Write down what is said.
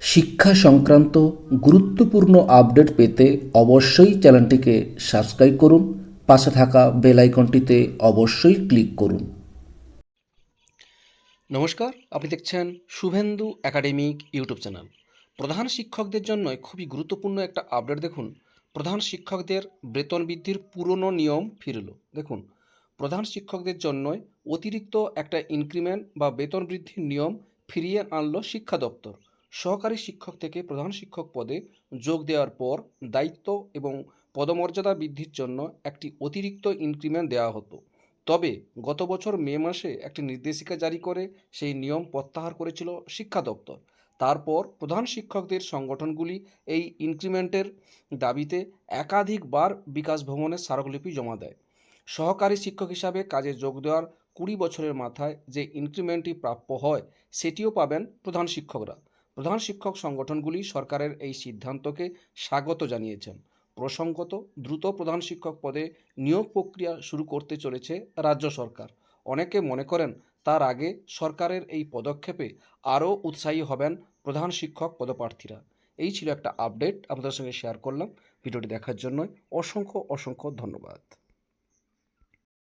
শিক্ষা সংক্রান্ত গুরুত্বপূর্ণ আপডেট পেতে অবশ্যই চ্যানেলটিকে সাবস্ক্রাইব করুন, পাশে থাকা বেল আইকনটিতে অবশ্যই ক্লিক করুন। নমস্কার, আপনি দেখছেন শুভেন্দু একাডেমিক ইউটিউব চ্যানেল। প্রধান শিক্ষকদের জন্য খুবই গুরুত্বপূর্ণ একটা আপডেট দেখুন। প্রধান শিক্ষকদের বেতন বৃদ্ধির পুরনো নিয়ম ফিরল। দেখুন, প্রধান শিক্ষকদের জন্য অতিরিক্ত একটা ইনক্রিমেন্ট বা বেতন বৃদ্ধির নিয়ম ফিরিয়ে আনলো শিক্ষা দপ্তর। সহকারী শিক্ষক থেকে প্রধান শিক্ষক পদে যোগ দেওয়ার পর দায়িত্ব এবং পদমর্যাদা বৃদ্ধির জন্য একটি অতিরিক্ত ইনক্রিমেন্ট দেওয়া হতো। তবে গত বছর মে মাসে একটি নির্দেশিকা জারি করে সেই নিয়ম প্রত্যাহার করেছিল শিক্ষা দপ্তর। তারপর প্রধান শিক্ষকদের সংগঠনগুলি এই ইনক্রিমেন্টের দাবিতে একাধিকবার বিকাশ ভবনের স্মারকলিপি জমা দেয়। সহকারী শিক্ষক হিসাবে কাজে যোগ দেওয়ার কুড়ি বছরের মাথায় যে ইনক্রিমেন্টটি প্রাপ্য হয়, সেটিও পাবেন প্রধান শিক্ষকরা। প্রধান শিক্ষক সংগঠনগুলি সরকারের এই সিদ্ধান্তকে স্বাগত জানিয়েছেন। প্রসঙ্গত, দ্রুত প্রধান শিক্ষক পদে নিয়োগ প্রক্রিয়া শুরু করতে চলেছে রাজ্য সরকার। অনেকে মনে করেন, তার আগে সরকারের এই পদক্ষেপে আরও উৎসাহী হবেন প্রধান শিক্ষক পদপ্রার্থীরা। এই ছিল একটা আপডেট, আপনাদের সঙ্গে শেয়ার করলাম। ভিডিওটি দেখার জন্য অসংখ্য অসংখ্য ধন্যবাদ।